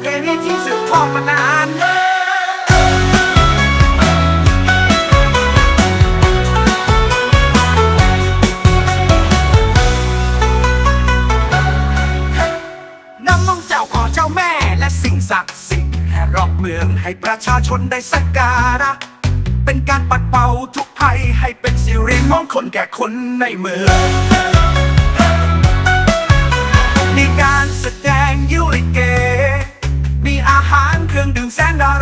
เพณีที่สืบทอดมานานน้ำมองเจ้าพ่อเจ้าแม่และสิ่งศักดิ์สิทธิ์แห่รอบเมืองให้ประชาชนได้สักการะ เป็นการปัดเป่าทุกภัยให้เป็นสิริมงคลแก่คนในเมือง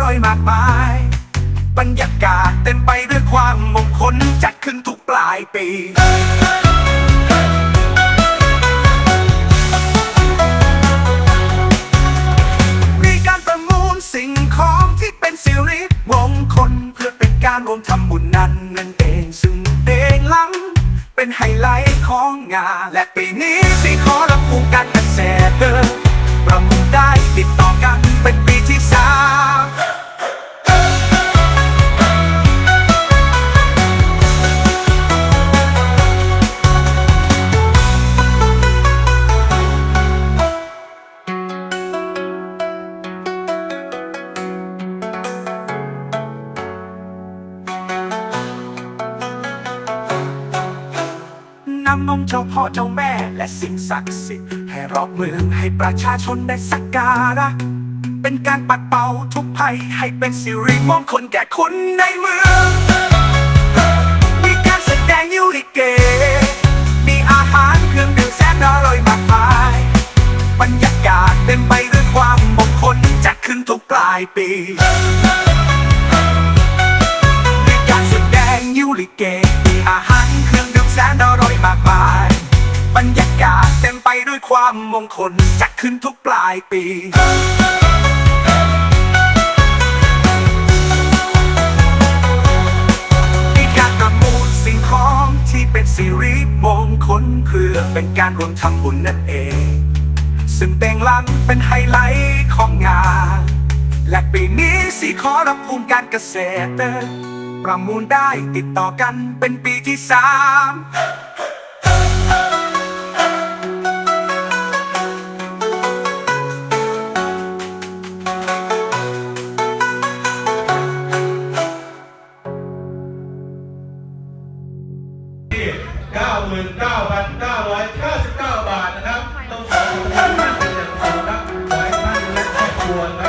อยมากมาย บรรยากาศเต็มไปด้วยความมงคลจัดขึ้นทุกปลายปีมีการประมูลสิ่งของที่เป็นสิริมงคลเพื่อเป็นการรวมทำบุญนั้นนั่นเองซึ่งเดงหลัง เป็นไฮไลท์ของงานและปีนี้สิขอรับปลูการเกษตรประมูลได้ติดต่อกัน นำนมเจ้าพ่อเจ้าแม่ และสิ่งศักดิ์สิทธิ์ ให้รอบเมืองให้ประชาชนได้สักการะ เป็นการปัดเป่าทุกภัยให้เป็นสิริมงคลแก่คนในเมือง มีการแสดงยูริเก มีอาหารเครื่องดื่มแสนอร่อยมากมาย บรรยากาศเต็มไปด้วยความมงคลจัดขึ้นทุกปลายปีมีการแสดงยูริเกมีอาหาร ความมงคลจัดขึ้นทุกปลายปีมีการประมูลสิ่งของที่เป็นสิริมงคลเพื่อเป็นการรวมทำบุญนั่นเอง ซึ่งเต่งลังเป็นไฮไลท์ของงาน และปีนี้สีขอรับภูมิการเกษตร ประมูลได้ติดต่อกันเป็นปีที่สาม 99,999 บาทนะครับ ต้องขอขอบคุณท่านเป็นอย่างสูงครับหลายท่านและครอบครัวครับ